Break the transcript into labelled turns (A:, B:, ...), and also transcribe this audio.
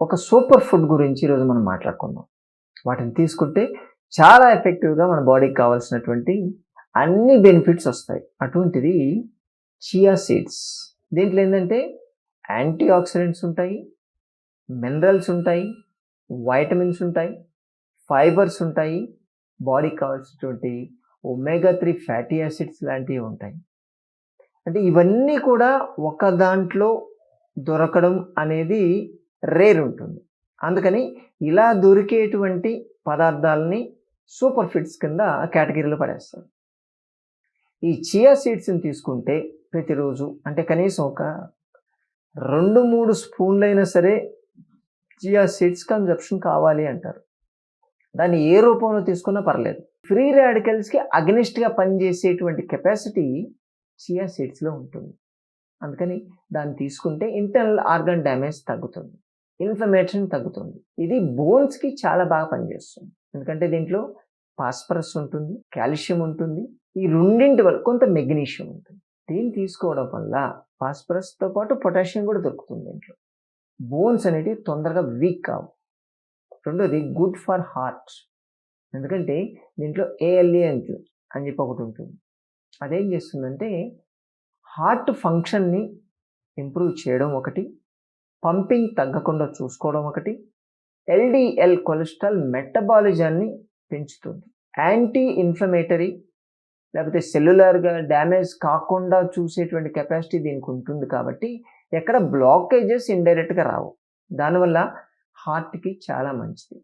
A: ఒక super food గురించి ఈరోజు మనం మాట్లాడుకుందాం. వాటిని తీసుకుంటే చాలా ఎఫెక్టివ్గా మన బాడీకి కావాల్సినటువంటి అన్ని బెనిఫిట్స్ వస్తాయి. అటువంటిది చియా సీడ్స్ దీంట్లో ఏంటంటే యాంటీ ఆక్సిడెంట్స్ ఉంటాయి మినరల్స్ ఉంటాయి వైటమిన్స్ ఉంటాయి ఫైబర్స్ ఉంటాయి బాడీకి కావాల్సినటువంటి ఒమేగా త్రీ ఫ్యాటీ యాసిడ్స్ లాంటివి ఉంటాయి. అంటే ఇవన్నీ కూడా ఒక దాంట్లో దొరకడం అనేది రేర్ ఉంటుంది. అందుకని ఇలా దొరికేటువంటి పదార్థాలని సూపర్ ఫిడ్స్ కింద కేటగిరీలో పడేస్తారు. ఈ చియా సీడ్స్ని తీసుకుంటే ప్రతిరోజు అంటే కనీసం ఒక రెండు మూడు స్పూన్లైనా సరే చియా సీడ్స్ కన్జప్షన్ కావాలి అంటారు. దాన్ని ఏ రూపంలో తీసుకున్నా పర్లేదు. ఫ్రీ రాడికల్స్కి అగ్నిస్ట్గా పనిచేసేటువంటి కెపాసిటీ చియా సీడ్స్లో ఉంటుంది. అందుకని దాన్ని తీసుకుంటే ఇంటర్నల్ ఆర్గన్ డ్యామేజ్ తగ్గుతుంది. ఇన్ఫ్లమేషన్ తగ్గుతుంది. ఇది బోన్స్కి చాలా బాగా పనిచేస్తుంది. ఎందుకంటే దీంట్లో ఫాస్ఫరస్ ఉంటుంది కాల్షియం ఉంటుంది. ఈ రెండింటి వల్ల కొంత మెగ్నీషియం ఉంటుంది. దీన్ని తీసుకోవడం వల్ల ఫాస్ఫరస్తో పాటు పొటాషియం కూడా దొరుకుతుంది దీంట్లో. బోన్స్ అనేవి తొందరగా వీక్ కావు. రెండోది గుడ్ ఫర్ హార్ట్. ఎందుకంటే దీంట్లో ఏఎల్ఏ అని అని చెప్పి ఒకటి ఉంటుంది. అదేం చేస్తుందంటే హార్ట్ ఫంక్షన్ని ఇంప్రూవ్ చేయడం ఒకటి పంపింగ్ తగ్గకుండా చూసుకోవడం ఒకటి. ఎల్డిఎల్ కొలెస్ట్రాల్ మెటబాలిజాన్ని పెంచుతుంది. యాంటీ ఇన్ఫ్లమేటరీ లేకపోతే సెల్యులర్గా డ్యామేజ్ కాకుండా చూసేటువంటి కెపాసిటీ దీనికి ఉంటుంది కాబట్టి ఎక్కడ బ్లాకేజెస్ ఇండైరెక్ట్గా రావు. దానివల్ల హార్ట్కి చాలా మంచిది.